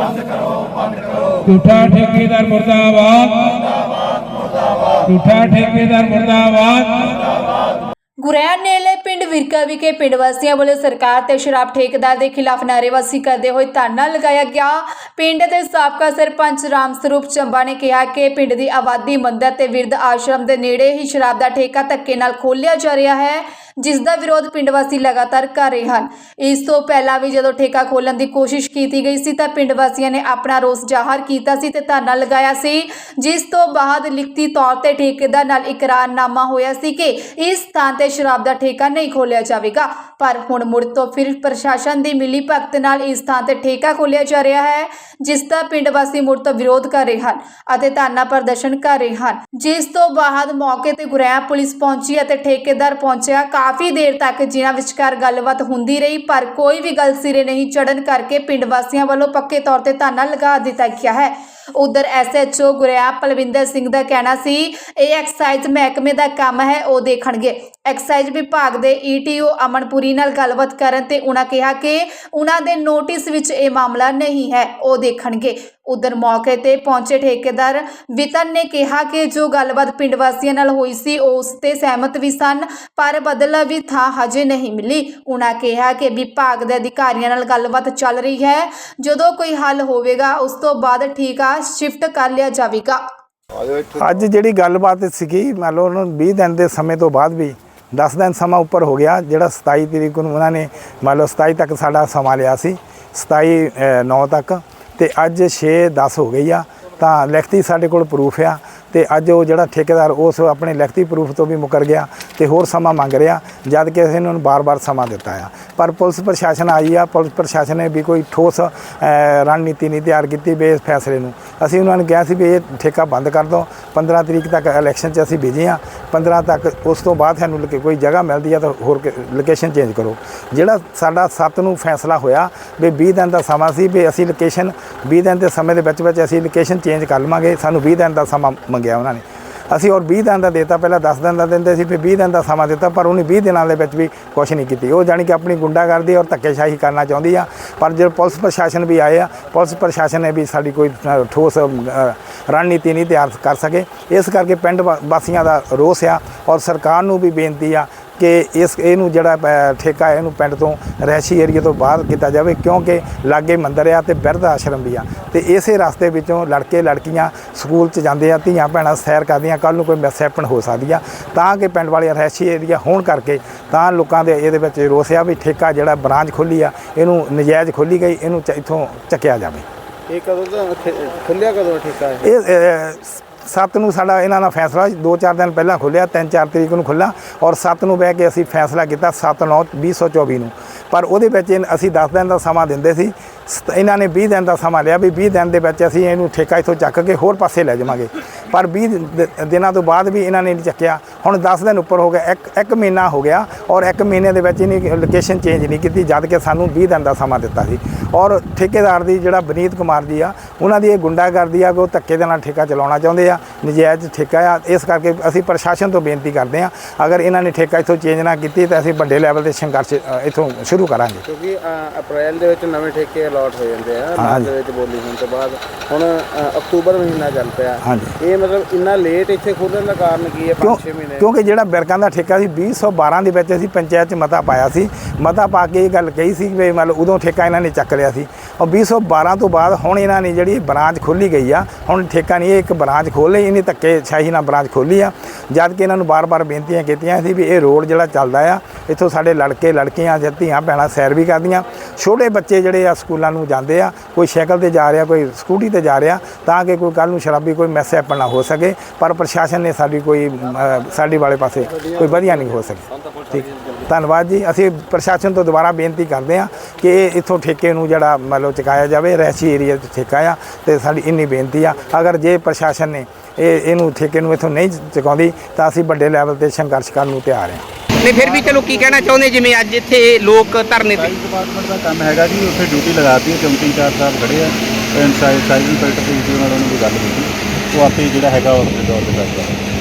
ਬੰਦ ਕਰੋ ਬੰਦ ਕਰੋ ਝੂਠਾ ਠੇਕੇਦਾਰ ਮੁਰਦਾਬਾਦ। ਮੁਰਦਾਬਾਦ ਮੁਰਦਾਬਾਦ ਝੂਠਾ ਠੇਕੇਦਾਰ ਮੁਰਦਾਬਾਦ। ਗੁਰੈਣ ਨੇਲੇ ਪਿੰਡ ਵਿਰਕਾ ਵਿਖੇ ਪਿੰਡ ਵਾਸੀਆਂ ਵੱਲੋਂ ਸਰਕਾਰ ਤੇ ਸ਼ਰਾਬ ਠੇਕੇਦਾਰ ਦੇ ਖਿਲਾਫ ਨਾਅਰੇਬਾਜ਼ੀ ਕਰਦੇ ਹੋਏ ਧਰਨਾ ਲਗਾਇਆ ਗਿਆ। ਪਿੰਡ ਦੇ ਸਾਬਕਾ ਸਰਪੰਚ ਰਾਮ ਸਰੂਪ ਚੰਬਾ ਨੇ ਕਿਹਾ ਕਿ ਪਿੰਡ ਦੀ ਆਬਾਦੀ ਮੰਦਰ ਤੇ ਵਿਰਧ ਆਸ਼ਰਮ ਦੇ ਨੇੜੇ ਹੀ ਸ਼ਰਾਬ ਦਾ ਠੇਕਾ ਧੱਕੇ ਨਾਲ ਖੋਲਿਆ ਜਾ ਰਿਹਾ ਹੈ। ਜਿਸ ਦਾ ਵਿਰੋਧ ਪਿੰਡ ਵਾਸੀ ਲਗਾਤਾਰ ਕਰ ਰਹੇ ਹਨ। ਇਸ ਤੋਂ ਪਹਿਲਾਂ ਵੀ ਜਦੋਂ ਠੇਕਾ ਖੋਲ੍ਹਣ ਦੀ ਕੋਸ਼ਿਸ਼ ਕੀਤੀ ਗਈ ਸੀ ਤਾਂ ਪਿੰਡ ਵਾਸੀਆਂ ਨੇ ਆਪਣਾ ਰੋਸ ਜ਼ਾਹਰ ਕੀਤਾ ਸੀ ਤੇ ਧਰਨਾ ਲਗਾਇਆ ਸੀ, ਜਿਸ ਤੋਂ ਬਾਅਦ ਲਿਖਤੀ ਤੌਰ ਤੇ ਠੇਕੇਦਾਰ ਨਾਲ ਇਕਰਾਰਨਾਮਾ ਹੋਇਆ ਸੀ ਕਿ ਇਸ ਥਾਂ ਤੇ ਸ਼ਰਾਬ ਦਾ ਠੇਕਾ ਨਹੀਂ ਖੋਲ੍ਹਿਆ ਜਾਵੇਗਾ। ਪਰ ਹੁਣ ਮੁੜ ਤੋਂ ਫਿਰ ਪ੍ਰਸ਼ਾਸਨ ਦੀ ਮਿਲੀ ਭਗਤ ਨਾਲ ਇਸ ਥਾਂ ਤੇ ਠੇਕਾ ਖੋਲਿਆ ਜਾ ਰਿਹਾ ਹੈ, ਜਿਸ ਦਾ ਪਿੰਡ ਵਾਸੀ ਮੁੜ ਤੋਂ ਵਿਰੋਧ ਕਰ ਰਹੇ ਹਨ ਅਤੇ ਧਰਨਾ ਪ੍ਰਦਰਸ਼ਨ ਕਰ ਰਹੇ ਹਨ। ਜਿਸ ਤੋਂ ਬਾਅਦ ਮੌਕੇ ਤੇ ਗੁਰੈਆ ਪੁਲਿਸ ਪਹੁੰਚੀ ਅਤੇ ਠੇਕੇਦਾਰ ਪਹੁੰਚਿਆ। ਕਾਫੀ ਦੇਰ ਤੱਕ ਜਿਨ੍ਹਾਂ ਵਿਚਕਾਰ ਗੱਲਬਾਤ ਹੁੰਦੀ ਰਹੀ, ਪਰ ਕੋਈ ਵੀ ਗੱਲ ਸਿਰੇ ਨਹੀਂ ਚੜਨ ਕਰਕੇ ਪਿੰਡ ਵਾਸੀਆਂ ਵੱਲੋਂ ਪੱਕੇ ਤੌਰ ਤੇ ਧਰਨਾ ਲਗਾ ਦਿੱਤਾ ਗਿਆ ਹੈ। ਉਧਰ ਐਸਐਚਓ ਗੁਰਿਆ ਪਲਵਿੰਦਰ ਸਿੰਘ ਦਾ ਕਹਿਣਾ ਸੀ, ਇਹ ਐਕਸਾਈਜ਼ ਮਹਿਕਮੇ ਦਾ ਕੰਮ ਹੈ, ਉਹ ਦੇਖਣਗੇ। ਐਕਸਾਈਜ਼ ਵਿਭਾਗ ਦੇ ਈਟੀਓ ਅਮਨਪੁਰੀ ਨਾਲ ਗੱਲਬਾਤ ਕਰਨ ਤੇ ਉਹਨਾਂ ਕਿਹਾ ਕਿ ਉਹਨਾਂ ਦੇ ਨੋਟਿਸ ਵਿੱਚ ਇਹ ਮਾਮਲਾ ਨਹੀਂ ਹੈ, ਉਹ ਦੇਖਣਗੇ। ਉਧਰ ਮੌਕੇ ਤੇ ਪਹੁੰਚੇ ਠੇਕੇਦਾਰ ਵਿਤਨ ਨੇ ਕਿਹਾ ਕਿ ਜੋ ਗੱਲਬਾਤ ਪਿੰਡ ਵਾਸੀਆਂ ਨਾਲ ਹੋਈ ਸੀ ਉਸ ਤੇ ਸਹਿਮਤ ਵੀ ਸਨ ਪਰ ਬਦਲਾ ਵੀ ਥਾਂ ਹਜੇ ਨਹੀਂ ਮਿਲੀ। ਉਹਨਾਂ ਕਿਹਾ ਕਿ ਵਿਭਾਗ ਦੇ ਅਧਿਕਾਰੀਆਂ ਨਾਲ ਗੱਲਬਾਤ ਚੱਲ ਰਹੀ ਹੈ। ਜਦੋਂ ਕੋਈ ਹੱਲ ਹੋਵੇਗਾ ਉਸ ਤੋਂ ਬਾਅਦ ਠੀਕਾ ਸ਼ਿਫਟ ਕਰ ਲਿਆ ਜਾਵੇਗਾ। ਅੱਜ ਜਿਹੜੀ ਗੱਲਬਾਤ ਸੀਗੀ ਮੰਨ ਲਓ ਉਹਨਾਂ ਨੂੰ 20 ਦਿਨ ਦੇ ਸਮੇਂ ਤੋਂ ਬਾਅਦ ਵੀ 10 ਦਿਨ ਸਮਾਂ ਉੱਪਰ ਹੋ ਗਿਆ ਜਿਹੜਾ 27 ਤਰੀਕ ਨੂੰ ਉਹਨਾਂ ਨੇ ਮੰਨ ਲਓ 27 ਤੱਕ ਸਾਡਾ ਸਮਾਂ ਲਿਆ ਸੀ 27 ਅ, 9 ਤੱਕ। ਤੇ ਅੱਜ 6 10 ਹੋ ਗਈ ਆ, ਤਾਂ ਲਿਖਤੀ ਸਾਡੇ ਕੋਲ ਪ੍ਰੂਫ ਆ ਤੇ ਅੱਜ ਉਹ ਜਿਹੜਾ ਠੇਕੇਦਾਰ ਉਸ ਆਪਣੇ ਲਿਖਤੀ ਪ੍ਰੂਫ ਤੋਂ ਵੀ ਮੁਕਰ ਗਿਆ ਤੇ ਹੋਰ ਸਮਾਂ ਮੰਗ ਰਿਹਾ, ਜਦ ਕਿ ਅਸੀਂ ਉਹਨਾਂ ਨੂੰ ਬਾਰ-ਬਾਰ ਸਮਾਂ ਦਿੱਤਾ ਆ। ਪਰ ਪੁਲਿਸ ਪ੍ਰਸ਼ਾਸਨ ਆਈ ਆ, ਪੁਲਿਸ ਪ੍ਰਸ਼ਾਸਨ ਨੇ ਵੀ ਕੋਈ ਠੋਸ ਰਣਨੀਤੀ ਨਹੀਂ ਤਿਆਰ ਕੀਤੀ ਬੇ ਇਸ ਫੈਸਲੇ ਨੂੰ। ਅਸੀਂ ਉਹਨਾਂ ਨੂੰ ਕਿਹਾ ਸੀ ਵੀ ਇਹ ਠੇਕਾ ਬੰਦ ਕਰ ਦਿਓ 15 ਤਰੀਕ ਤੱਕ ਇਲੈਕਸ਼ਨ 'ਚ ਅਸੀਂ ਬਿਜ਼ੀ ਆ 15 ਤੱਕ ਉਸ ਤੋਂ ਬਾਅਦ ਸਾਨੂੰ ਲਕੇ- ਕੋਈ ਜਗ੍ਹਾ ਮਿਲਦੀ ਆ ਤਾਂ ਹੋਰ ਲੋਕੇਸ਼ਨ ਚੇਂਜ ਕਰੋ। ਜਿਹੜਾ ਸਾਡਾ 7 ਨੂੰ ਫੈਸਲਾ ਹੋਇਆ ਵੀ 20 ਦਿਨ ਦਾ ਸਮਾਂ ਸੀ ਵੀ ਅਸੀਂ ਲੋਕੇਸ਼ਨ 20 ਦਿਨ ਦੇ ਸਮੇਂ ਦੇ ਵਿੱਚ ਵਿੱਚ ਅਸੀਂ ਲੋਕੇਸ਼ਨ ਚੇਂਜ ਕਰ ਲਵਾਂਗੇ। ਸਾਨੂੰ 20 ਦਿਨ ਦਾ ਸਮਾਂ ਮੰਗਿਆ ਉਹਨਾਂ ਨੇ। ਅਸੀਂ ਔਰ 20 ਦਿਨ ਦਾ ਦੇਤਾ, ਪਹਿਲਾਂ 10 ਦਿਨ ਦਾ ਦਿੰਦੇ ਸੀ, ਫਿਰ 20 ਦਿਨ ਦਾ ਸਮਾਂ ਦਿੱਤਾ, ਪਰ ਉਹਨੇ 20 ਦਿਨਾਂ ਦੇ ਵਿੱਚ ਵੀ ਕੁਝ ਨਹੀਂ ਕੀਤੀ। ਉਹ ਜਾਣੀ ਕਿ ਆਪਣੀ ਗੁੰਡਾਗਰਦੀ ਔਰ ਧੱਕੇਸ਼ਾਹੀ ਕਰਨਾ ਚਾਹੁੰਦੀ ਆ, ਪਰ ਜਦੋਂ ਪੁਲਿਸ ਪ੍ਰਸ਼ਾਸਨ ਵੀ ਆਏ ਆ, ਪੁਲਿਸ ਪ੍ਰਸ਼ਾਸਨ ਨੇ ਵੀ ਸਾਡੀ ਕੋਈ ਠੋਸ ਰਣਨੀਤੀ ਨਹੀਂ ਤਿਆਰ ਕਰ ਸਕੇ। ਇਸ ਕਰਕੇ ਪਿੰਡ ਵਾ- ਵਾਸੀਆਂ ਦਾ ਰੋਸ ਆ ਔਰ ਸਰਕਾਰ ਨੂੰ ਵੀ ਬੇਨਤੀ ਆ ਕਿ ਇਸ ਇਹਨੂੰ ਜਿਹੜਾ ਠੇਕਾ ਹੈ ਇਹਨੂੰ ਪਿੰਡ ਤੋਂ ਰਹਿਸ਼ੀ ਏਰੀਆ ਤੋਂ ਬਾਹਰ ਕੀਤਾ ਜਾਵੇ ਕਿਉਂਕਿ ਲਾਗੇ ਮੰਦਿਰ ਆ ਤੇ ਬਿਰਧ ਆਸ਼ਰਮ ਵੀ ਆ। ਤੇ ਇਸੇ ਰਸਤੇ ਵਿੱਚੋਂ ਲੜਕੇ ਲੜਕੀਆਂ ਸਕੂਲ 'ਚ ਜਾਂਦੇ ਆ ਧੀਆਂ ਭੈਣਾਂ ਸੈਰ ਕਰਦੀਆਂ ਕੱਲ ਨੂੰ ਕੋਈ ਮਿਸਹੈਪਨ ਹੋ ਸਕਦੀ ਆ। ਤਾਂ ਕਿ ਪਿੰਡ ਵਾਲੇ ਰਹਿਸ਼ੀ ਏਰੀਆ ਹੋਣ ਕਰਕੇ ਤਾਂ ਲੋਕਾਂ ਦੇ ਇਹਦੇ ਵਿੱਚ ਰੋਸ ਆ ਵੀ ਠੇਕਾ ਜਿਹੜਾ ਬ੍ਰਾਂਚ ਖੋਲੀ ਆ ਇਹਨੂੰ ਨਜਾਇਜ਼ ਖੋਲੀ ਗਈ ਇਹਨੂੰ ਇੱਥੋਂ ਚੱਕਿਆ ਜਾਵੇ। ਇਹ ਕਦੋਂ ਦਾ ਖੁੱਲਿਆ ਕਦੋਂ ਠੇਕਾ ਇਹ 7 ਨੂੰ ਸਾਡਾ ਇਹਨਾਂ ਦਾ ਫੈਸਲਾ 2-4 ਦਿਨ ਪਹਿਲਾਂ ਖੁੱਲਿਆ 3-4 ਤਰੀਕ ਨੂੰ ਖੁੱਲਾ ਔਰ 7 ਨੂੰ ਬਹਿ ਕੇ ਅਸੀਂ ਫੈਸਲਾ ਕੀਤਾ 7/9/2024 ਨੂੰ ਪਰ ਉਹਦੇ ਵਿੱਚ ਇਹਨ- ਅਸੀਂ 10 ਦਿਨ ਦਾ ਸਮਾਂ ਦਿੰਦੇ ਸੀ। ਸਤ- ਇਹਨਾਂ ਨੇ 20 ਦਿਨ ਦਾ ਸਮਾਂ ਲਿਆ ਵੀ 20 ਦਿਨ ਦੇ ਵਿੱਚ ਅਸੀਂ ਇਹਨੂੰ ਠੇਕਾ ਇਥੋਂ ਚੱਕ ਕੇ ਹੋਰ ਪਾਸੇ ਲੈ ਜਾਵਾਂਗੇ। ਪਰ 20 ਦਿਨਾਂ ਤੋਂ ਬਾਅਦ ਵੀ ਇਹਨਾਂ ਨੇ ਨਹੀਂ ਚੱਕਿਆ। ਹੁਣ 10 ਦਿਨ ਉੱਪਰ ਹੋ ਗਿਆ ਇੱਕ ਇੱਕ ਮਹੀਨਾ ਹੋ ਗਿਆ ਔਰ ਇੱਕ ਮਹੀਨੇ ਦੇ ਵਿੱਚ ਇਹਨੇ ਲੋਕੇਸ਼ਨ ਚੇਂਜ ਨਹੀਂ ਕੀਤੀ, ਜਦ ਕਿ ਸਾਨੂੰ 20 ਦਿਨ ਦਾ ਸਮਾਂ ਦਿੱਤਾ ਸੀ। ਔਰ ਠੇਕੇਦਾਰ ਦੀ ਜਿਹੜਾ ਬਨੀਤ ਕੁਮਾਰ ਜੀ ਆ ਉਹਨਾਂ ਦੀ ਇਹ ਗੁੰਡਾਗਰਦੀ ਆ ਕਿ ਉਹ ਧੱਕੇ ਦੇ ਨਾਲ ਠੇਕਾ ਚਲਾਉਣਾ ਚਾਹੁੰਦੇ ਆ ਨਜਾਇਜ਼ ਠੇਕਾ ਆ ਇਸ ਕਰਕੇ ਅਸੀਂ ਪ੍ਰਸ਼ਾਸਨ ਤੋਂ ਬੇਨਤੀ ਕਰਦੇ ਆ ਅਗਰ ਇਹਨਾਂ ਨੇ ਠੇਕਾ ਇਥੋਂ ਚੇਂਜ ਨਾ ਕੀਤੀ ਤਾਂ ਅਸੀਂ ਵੱਡੇ ਲੈਵਲ ਤੇ ਸੰਘਰਸ਼ ਇੱਥੋਂ ਸ਼ੁਰੂ ਕਰਾਂਗੇ। ਕਿਉਂਕਿ ਅਪ੍ਰੈਲ ਦੇ ਵਿੱਚ ਨਵੇਂ ਠੇਕੇ ਅਲਾਟ ਹੋ ਜਾਂਦੇ ਆ ਮਾਰਚ। ਦੇ ਵਿੱਚ ਬੋਲੀ ਹੋਣ ਤੋਂ ਬਾਅਦ। ਹੁਣ ਅਕਤੂਬਰ ਮਹੀਨਾ ਚੱਲ ਪਿਆ। ਹਾਂਜੀ। ਇਹ ਮਤਲਬ ਇੰਨਾ ਲੇਟ ਇੱਥੇ ਖੋਲ੍ਹਣ ਦਾ ਕਾਰਨ ਕੀ ਹੈ ਕਿਉਂ 5-6 ਮਹੀਨੇ? ਕਿਉਂਕਿ ਜਿਹੜਾ ਬਿਰਕਾਂ ਦਾ ਠੇਕਾ ਸੀ 2012 ਦੇ ਵਿੱਚ ਅਸੀਂ ਪੰਚਾਇਤ 'ਚ ਮਤਾ ਪਾਇਆ ਸੀ। ਮਤਾ ਪਾ ਕੇ ਇਹ ਗੱਲ ਕਹੀ ਸੀ ਵੀ ਮਤਲਬ ਉਦੋਂ ਠੇਕਾ ਇਹਨਾਂ ਨੇ ਚੱਕ ਲਿਆ ਸੀ। ਔਰ 2012 ਤੋਂ ਬਾਅਦ ਹੁਣ ਇਹਨਾਂ ਨੇ ਜਿਹੜੀ ਬ੍ਰਾਂਚ ਖੋਲੀ ਗਈ ਆ, ਹੁਣ ਠੇਕਾ ਨਹੀਂ, ਇਹ ਇੱਕ ਬ੍ਰਾਂਚ ਖੋਲ ਲਈ ਇਹਨੇ ਧੱਕੇ ਸ਼ਾਹੀ ਨਾਲ ਬ੍ਰਾਂਚ ਖੋਲੀ ਆ। ਜਦ ਕਿ ਇਹਨਾਂ ਨੂੰ ਬਾਰ-ਬਾਰ ਬੇਨਤੀਆਂ ਕੀਤੀਆਂ ਸੀ ਵੀ ਇਹ ਰੋਡ ਜਿਹੜਾ ਚੱਲਦਾ ਆ, ਇੱਥੋਂ ਸਾਡੇ ਲੜਕੇ, ਲੜਕੀਆਂ ਜਾਂ ਧੀਆਂ, ਭੈਣਾਂ ਸੈਰ ਵੀ ਕਰਦੀਆਂ। ਛੋਟੇ ਬੱਚੇ ਜਿਹੜੇ ਆ ਸਕੂਲਾਂ ਨੂੰ ਜਾਂਦੇ ਆ, ਕੋਈ ਸਾਈਕਲ ਤੇ ਜਾ ਰਿਹਾ, ਕੋਈ ਸਕੂਟੀ ਤੇ ਜਾ ਰਿਹਾ, ਤਾਂ ਕਿ ਕੋਈ ਕੱਲ ਨੂੰ ਸ਼ਰਾਬੀ, ਕੋਈ ਮੈਸੇਜ ਨਾ ਹੋ ਸਕੇ, ਪਰ ਪ੍ਰਸ਼ਾਸਨ ਨੇ ਸਾਡੀ ਕੋਈ ਸਾਡੀ ਵਾਲੇ ਪਾਸੇ ਕੋਈ ਵਧੀਆ ਨਹੀਂ ਹੋ ਸਕੇ। ਠੀਕ। ਧੰਨਵਾਦ ਜੀ। ਅਸੀਂ ਪ੍ਰਸ਼ਾਸਨ ਤੋਂ ਦੁਬਾਰਾ ਬੇਨਤੀ ਕਰਦੇ ਹਾਂ ਕਿ ਇਹ ਇੱਥੋਂ ਠੇਕੇ ਨੂੰ ਜਿਹੜਾ ਮੰਨ ਲਓ ਚੁਕਾਇਆ ਜਾਵੇ ਰਹਿਸ਼ੀ ਏਰੀਆ 'ਚ ਠੇਕਾ ਆ ਤੇ ਸਾਡੀ ਇੰਨੀ ਬੇਨਤੀ ਆ। ਅਗਰ ਜੇ ਪ੍ਰਸ਼ਾਸਨ ਨੇ ਇਹ ਇਹਨੂੰ ਠੇਕੇ ਨੂੰ ਇੱਥੋਂ ਨਹੀਂ ਚੁਕਾਉਂਦੀ ਤਾਂ ਅਸੀਂ ਵੱਡੇ ਲੈਵਲ ਤੇ ਸੰਘਰਸ਼ ਕਰਨ ਨੂੰ ਤਿਆਰ ਹਾਂ। ਨਹੀਂ ਫਿਰ ਵੀ ਚਲੋ ਕੀ ਕਹਿਣਾ ਚਾਹੁੰਦੇ? ਜਿਵੇਂ ਅੱਜ ਇੱਥੇ ਲੋਕ ਧਰਨੇ ਤੇ ਡਿਪਾਰਟਮੈਂਟ ਦਾ ਕੰਮ ਹੈਗਾ ਜੀ ਉੱਥੇ ਡਿਊਟੀ ਲਗਾਤੀ ਹੈ ਚੌਂਕੀ ਇੰਚਾਰਜ ਸਾਹਿਬ ਖੜੇ ਆ। ਇਨਸਾਈਡ ਸਾਇੰਸ ਇੰਸਪੈਕਟਰ ਦੀ ਉਹਨਾਂ ਨੂੰ ਵੀ ਗੱਲ ਕੀਤੀ ਉਹ ਆਪੇ ਜਿਹੜਾ ਹੈਗਾ ਉਹ ਆਪਣੇ ਤੌਰ ਤੇ ਕਰਦਾ।